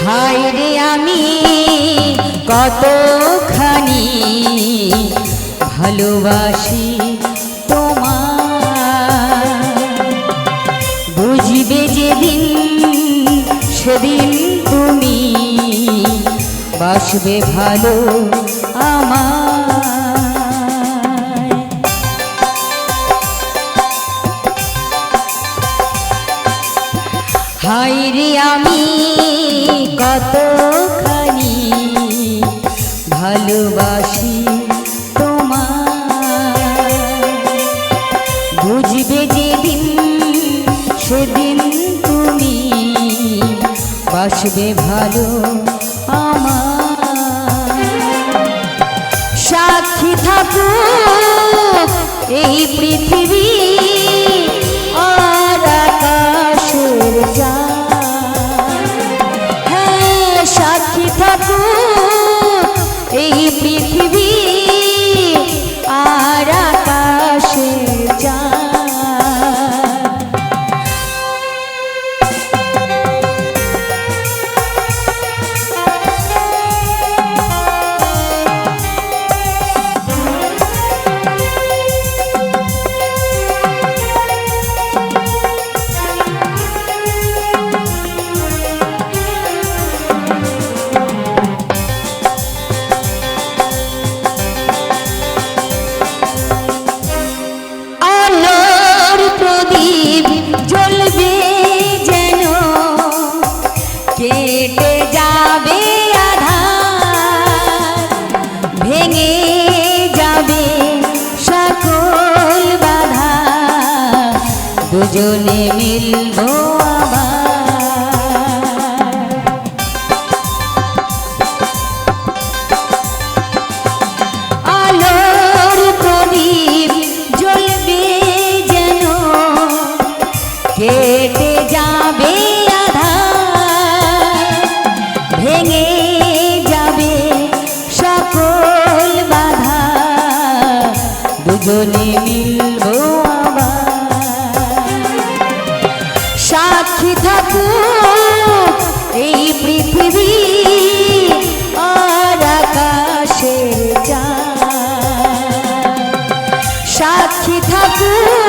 হায় রে আমি কতখানি ভালোবাসি তোমার সেদিন তুমি বাসবে ভালো আমার যেদিন সেদিন তুমি বাসবে ভালো আমার। সাক্ষী থাকো এই পৃথিবী দুজনে মিলবো আলোর জ্বলবে যেন যাবে ভেঙে যাবে মিলব সাক্ষী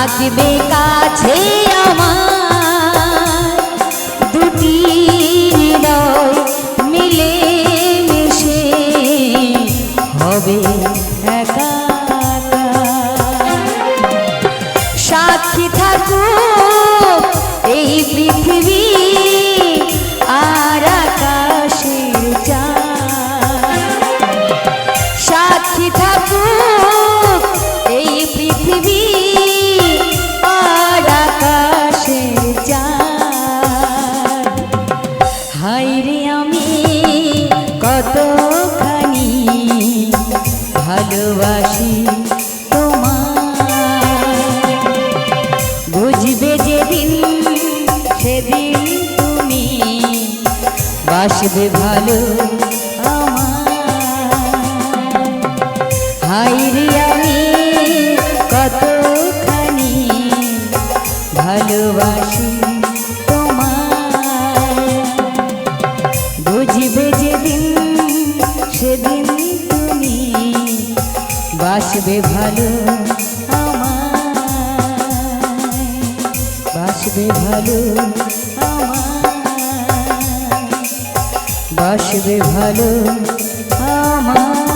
থাকবে কাছে ভালোবাসি তোমার বুঝবে যেদিন তুমি বাসবে ভালো আমার হাই আমি কতখানি ভালোবাসি। বাসবে ভালো বাসবে ভালো বাসবে ভালো আমার